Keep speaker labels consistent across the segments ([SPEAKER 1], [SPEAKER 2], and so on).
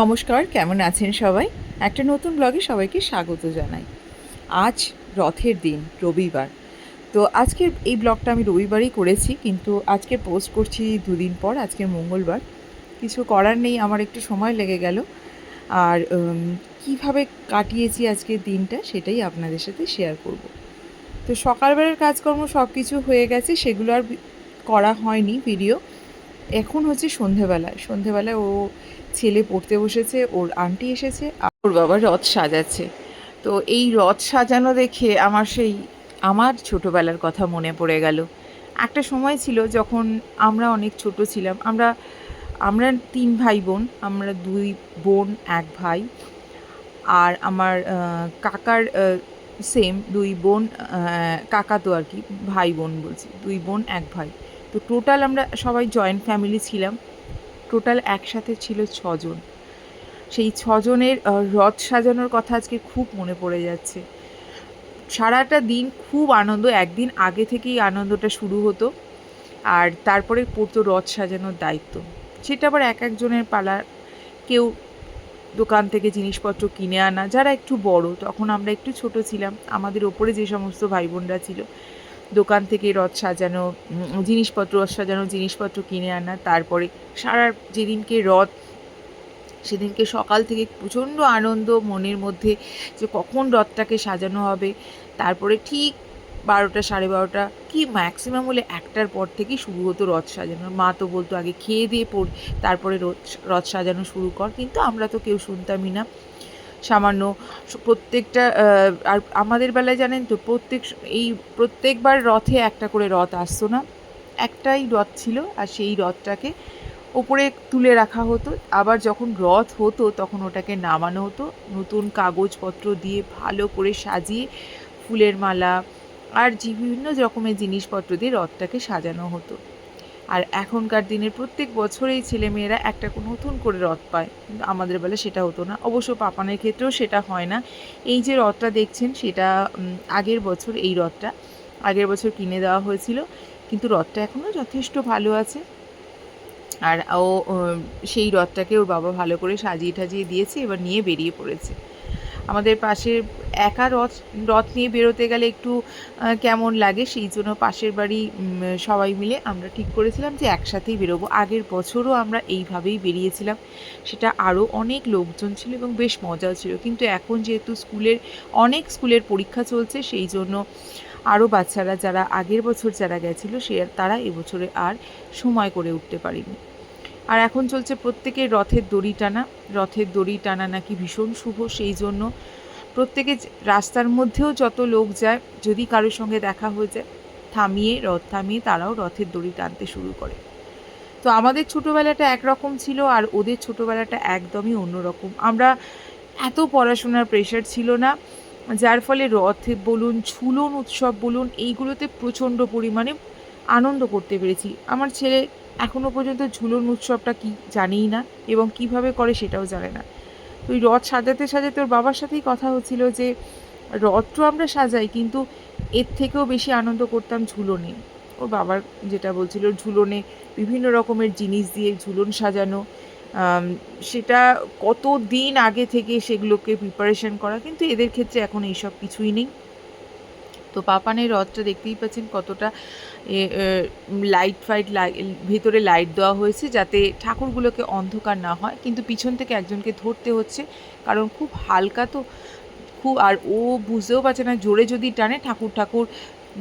[SPEAKER 1] নমস্কার, কেমন আছেন সবাই? একটা নতুন ব্লগে সবাইকে স্বাগত জানাই। আজ রথের দিন, রবিবার। তো আজকের এই ব্লগটা আমি রবিবারই করেছি, কিন্তু আজকে পোস্ট করছি দুদিন পর, আজকে মঙ্গলবার। কিছু করার নেই, আমার একটু সময় লেগে গেল। আর কীভাবে কাটিয়েছি আজকের দিনটা, সেটাই আপনাদের সাথে শেয়ার করব। তো সকালবেলার কাজকর্ম সব কিছু হয়ে গেছে, সেগুলো আর করা হয়নি ভিডিও এখন হচ্ছে সন্ধেবেলায় সন্ধেবেলায় ও ছেলে পড়তে বসেছে, ওর আন্টি এসেছে আর ওর বাবা রথ সাজাচ্ছে। তো এই রথ সাজানো দেখে আমার সেই, আমার ছোটোবেলার কথা মনে পড়ে গেল। একটা সময় ছিল যখন আমরা অনেক ছোট ছিলাম, আমরা আমরা তিন ভাই বোন আমরা দুই বোন, এক ভাই। আর আমার কাকার সেম দুই বোন কাকা তো আর কি ভাই বোন বলছি, দুই বোন, এক ভাই। তো টোটাল আমরা সবাই জয়েন্ট ফ্যামিলি ছিলাম। টোটাল একসাথে ছিল ছজন। সেই ছজনের রথ সাজানোর কথা আজকে খুব মনে পড়ে যাচ্ছে। সারাটা দিন খুব আনন্দ, একদিন আগে থেকেই আনন্দটা শুরু হতো। আর তারপরে পড়তো রথ সাজানোর দায়িত্ব। সেটা আবার এক একজনের পালা। কেউ দোকান থেকে জিনিসপত্র কিনে আনা। যারা একটু বড়, তখন আমরা একটু ছোট ছিলাম। আমাদের ওপরে যে সমস্ত ভাই বোনরা ছিল দোকান থেকে রথ সাজানো জিনিসপত্র রথ সাজানো জিনিসপত্র কিনে আনা, তারপরে সারা যেদিনকে রথ, সেদিনকে সকাল থেকে প্রচণ্ড আনন্দ মনের মধ্যে যে কখন রথটাকে সাজানো হবে। তারপরে ঠিক বারোটা, সাড়ে বারোটা কি ম্যাক্সিমাম হলে একটার পর থেকেই শুরু হতো রথ সাজানো। মা তো বলতো, আগে খেয়ে দিয়ে পড়, তারপরে রথ রথ সাজানো শুরু কর। কিন্তু আমরা তো কেউ শুনতামই না। সামান্য প্রত্যেকটা আর আমাদের বেলায় জানেন তো, প্রত্যেক এই প্রত্যেকবার রথে একটা করে রথ আসতো না। একটাই রথ ছিল আর সেই রথটাকে ওপরে তুলে রাখা হতো। আবার যখন রথ হতো তখন ওটাকে নামানো হতো। নতুন কাগজপত্র দিয়ে ভালো করে সাজিয়ে ফুলের মালা আর বিভিন্ন রকমের জিনিসপত্র দিয়ে রথটাকে সাজানো হতো। আর এখনকার দিনের প্রত্যেক বছরেই ছেলেমেয়েরা একটা নতুন করে রথ পায়। কিন্তু আমাদের বেলা সেটা হতো না। অবশ্য পাপানের ক্ষেত্রেও সেটা হয় না। এই যে রথটা দেখছেন, সেটা আগের বছর এই রথটা, আগের বছর কিনে দেওয়া হয়েছিল। কিন্তু রথটা এখনও যথেষ্ট ভালো আছে। আর ও সেই রথটাকে ওর বাবা ভালো করে সাজিয়ে টাজিয়ে দিয়েছে, এবার নিয়ে বেরিয়ে পড়েছে। আমাদের পাশে একা রথ রথ নিয়ে বেরোতে গেলে একটু কেমন লাগে? সেই জন্য পাশের বাড়ি সবাই মিলে আমরা ঠিক করেছিলাম যে একসাথেই বেরোবো। আগের বছরও আমরা এইভাবেই বেরিয়েছিলাম। সেটা আরও অনেক লোকজন ছিল এবং বেশ মজাও ছিল। কিন্তু এখন যেহেতু স্কুলের, অনেক স্কুলের পরীক্ষা চলছে, সেই জন্য আরও বাচ্চারা যারা আগের বছর যারা গেছিল, সে তারা এবছরে আর সময় করে উঠতে পারেনি। আর এখন চলছে প্রত্যেকের রথের দড়ি টানা। রথের দড়ি টানা নাকি ভীষণ শুভ, সেই জন্য প্রত্যেকে রাস্তার মধ্যেও যত লোক যায়, যদি কারোর সঙ্গে দেখা হয়ে যায়, থামিয়ে, রথ থামিয়ে তারাও রথের দড়ি টানতে শুরু করে। তো আমাদের ছোটোবেলাটা একরকম ছিল আর ওদের ছোটোবেলাটা একদমই অন্যরকম। আমরা এত পড়াশোনার প্রেশার ছিল না, যার ফলে রথে বলুন, ঝুলন উৎসব বলুন, এইগুলোতে প্রচণ্ড পরিমাণে আনন্দ করতে পেরেছি। আমার ছেলে এখনও পর্যন্ত ঝুলন উৎসবটা কি জানেই না এবং কীভাবে করে সেটাও জানে না। ওই রথ সাজাতে সাজাতে ওর বাবার সাথেই কথা হচ্ছিল যে, রথ তো আমরা সাজাই, কিন্তু এর থেকেও বেশি আনন্দ করতাম ঝুলনে। ওর বাবার যেটা বলছিল, ঝুলনে বিভিন্ন রকমের জিনিস দিয়ে ঝুলন সাজানো। সেটা কত দিন আগে থেকে সেগুলোকে প্রিপারেশন করা, কিন্তু এদের ক্ষেত্রে এখন এইসব কিছুই নেই। তো পাপানের রথটা দেখতেই পাচ্ছেন কতটা লাইট ফাইট ভেতরে লাইট দেওয়া হয়েছে যাতে ঠাকুরগুলোকে অন্ধকার না হয়। কিন্তু পিছন থেকে একজনকে ধরতে হচ্ছে, কারণ খুব হালকা তো, খুব, আর ও বুঝতেও পারছে না, জোরে যদি টানে ঠাকুর ঠাকুর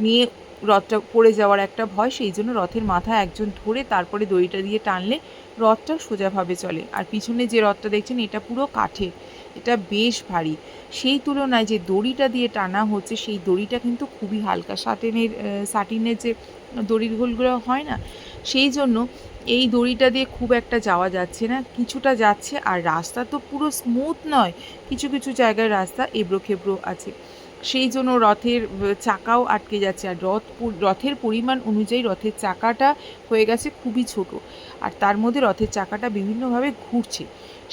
[SPEAKER 1] নিয়ে রথটা পড়ে যাওয়ার একটা ভয়, সেই জন্য রথের মাথায় একজন ধরে তারপরে দড়িটা দিয়ে টানলে রথটা সোজাভাবে চলে। আর পিছনে যে রথটা দেখছেন, এটা পুরো কাঠের এটা বেশ ভারী। সেই তুলনায় যে দড়িটা দিয়ে টানা হচ্ছে, সেই দড়িটা কিন্তু খুবই হালকা। সাটিনের সাটিনের যে দড়ির দড়িগুলো হয় না, সেই জন্য এই দড়িটা দিয়ে খুব একটা যাওয়া যাচ্ছে না। কিছুটা যাচ্ছে, আর রাস্তা তো পুরো স্মুথ নয়। কিছু কিছু জায়গায় রাস্তা এবড়ো খেবড়ো আছে। সেই জন্য রথের চাকাও আটকে যাচ্ছে। আর রথ রথের পরিমাণ অনুযায়ী রথের চাকাটা হয়ে গেছে খুবই ছোট। আর তার মধ্যে রথের চাকাটা বিভিন্নভাবে ঘুরছে।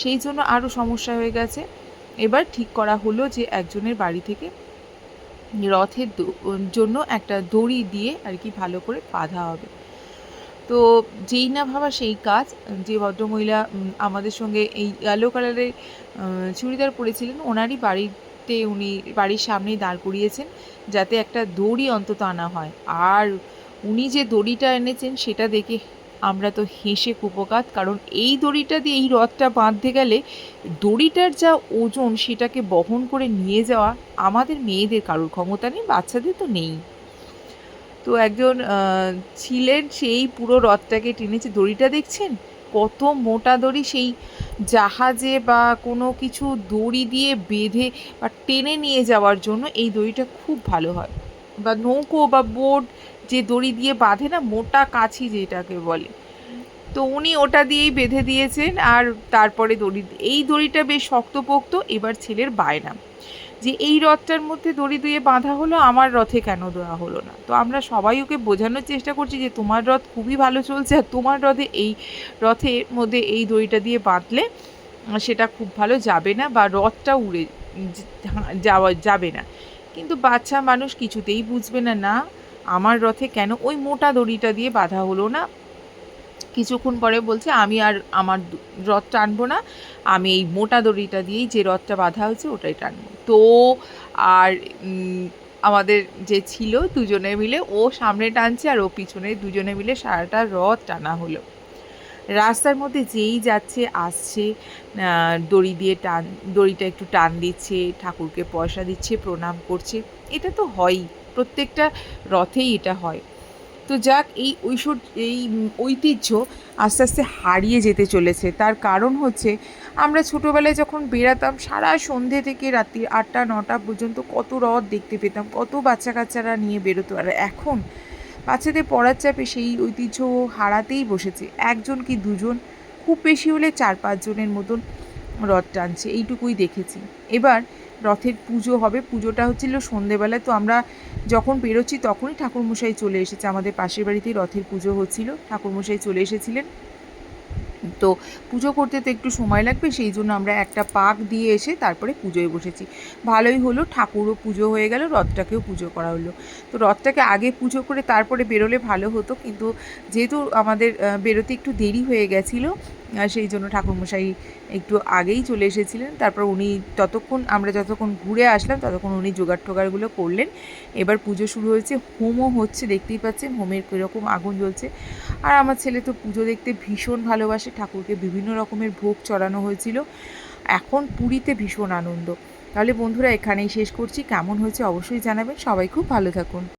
[SPEAKER 1] সেই জন্য আরও সমস্যা হয়ে গেছে। এবার ঠিক করা হলো যে একজনের বাড়ি থেকে রথের জন্য একটা দড়ি দিয়ে আর কি ভালো করে বাঁধা হবে। তো যেই না ভাবা সেই কাজ, যে ভদ্রমহিলা আমাদের সঙ্গে এই ইয়েলো কালারের চুড়িদার পরেছিলেন, ওনারই বাড়িতে উনি, বাড়ির সামনেই দাঁড় করিয়েছেন যাতে একটা দড়ি অন্তত আনা হয়। আর উনি যে দড়িটা এনেছেন সেটা দেখে আমরা তো হেসে কুপকাত, কারণ এই দড়িটা দিয়ে, এই রথটা বাঁধতে গেলে দড়িটার যা ওজন সেটাকে বহন করে নিয়ে যাওয়া আমাদের মেয়েদের কারোর ক্ষমতা নেই, বাচ্চাদের তো নেই। তো একজন ছিলেন সেই পুরো রথটাকে টেনেছে, দড়িটা দেখছেন? কত মোটা দড়ি সেই জাহাজে বা কোনো কিছু দড়ি দিয়ে বেঁধে বা টেনে নিয়ে যাওয়ার জন্য এই দড়িটা খুব ভালো হয়। বা নৌকো বা বোট যে দড়ি দিয়ে বাঁধে না, মোটা কাছি যেটাকে বলে। তো উনি ওটা দিয়েই বেঁধে দিয়েছেন আর তারপরে দড়ি, এই দড়িটা বেশ শক্তপোক্ত, এবার ছেলের বায়না। যে এই রথটার মধ্যে দড়ি দিয়ে বাঁধা হলো, আমার রথে কেন দেওয়া হলো না? তো আমরা সবাই ওকে বোঝানোর চেষ্টা করছি যে তোমার রথ খুবই ভালো চলছে আর তোমার রথে এই রথের মধ্যে এই দড়িটা দিয়ে বাঁধলে সেটা খুব ভালো যাবে না বা রথটা উড়ে যাওয়া, যাবে না। কিন্তু বাচ্চা মানুষ কিছুতেই বুঝবে না না, আমার রথে কেন ওই মোটা দড়িটা দিয়ে বাঁধা হলো না? কিছুক্ষণ পরে বলছে, আমি আর আমার রথ টানবো না, আমি এই মোটা দড়িটা দিয়েই যে রথটা বাঁধা হয়েছে, ওটাই টানবো। তো আর আমাদের যে ছিল দুজনে মিলে, ও সামনে টানছে আর ও পিছনে দুজনে মিলে সারাটা রথ টানা হলো। রাস্তার মধ্যে যেই যাচ্ছে, আসছে দড়ি দিয়ে টান, দড়িটা একটু টান দিচ্ছে, ঠাকুরকে পয়সা দিচ্ছে, প্রণাম করছে। এটা তো হয়ই, প্রত্যেকটা রথেই এটা হয়। তো যাক, এই ঐশ্বর্য, এই ঐতিহ্য আস্তে আস্তে হারিয়ে যেতে চলেছে। তার কারণ হচ্ছে আমরা ছোটোবেলায় যখন বেরাতাম সারা সন্ধে থেকে রাত্রি আটটা, নটা পর্যন্ত কত রথ দেখতে পেতাম, কত বাচ্চা কাচ্চারা নিয়ে বেরোতো। আর এখন বাচ্চাদের পড়ার চাপে সেই ঐতিহ্য হারাতেই বসেছে। একজন কি দুজন, খুব বেশি হলে চার পাঁচজনের মতন রথ টানছে, এইটুকুই দেখেছি। এবার রথের পুজো হবে, পুজোটা হচ্ছিল সন্ধেবেলায়। তো আমরা যখন বেরোচ্ছি তখনই ঠাকুরমশাই চলে এসেছে। আমাদের পাশের বাড়িতেই রথের পুজো হচ্ছিল। ঠাকুরমশাই চলে এসেছিলেন। তো পুজো করতে তো একটু সময় লাগবে, সেই জন্য আমরা একটা পাক দিয়ে এসে তারপরে পুজোয় বসেছি। ভালোই হলো, ঠাকুরও পুজো হয়ে গেল, রথটাকেও পুজো করা হলো। তো রথটাকে আগে পুজো করে তারপরে বেরোলে ভালো হতো, কিন্তু যেহেতু আমাদের বেরোতে একটু দেরি হয়ে গেছিল সেই জন্য ঠাকুরমশাই একটু আগেই চলে এসেছিলেন। তারপর উনি ততক্ষণ, আমরা যতক্ষণ ঘুরে আসলাম, ততক্ষণ উনি জোগাড় টোগাড়গুলো করলেন। এবার পুজো শুরু হয়েছে, হোমও হচ্ছে, দেখতেই পাচ্ছেন, হোমের কীরকম আগুন জ্বলছে। আর আমার ছেলে তো পুজো দেখতে ভীষণ ভালোবাসে, ঠাকুরকে বিভিন্ন রকমের ভোগ চড়ানো হয়েছিল। এখন পুরীতে ভীষণ আনন্দ। তাহলে বন্ধুরা, এখানেই শেষ করছি। কেমন হয়েছে অবশ্যই জানাবেন। সবাই খুব ভালো থাকুন।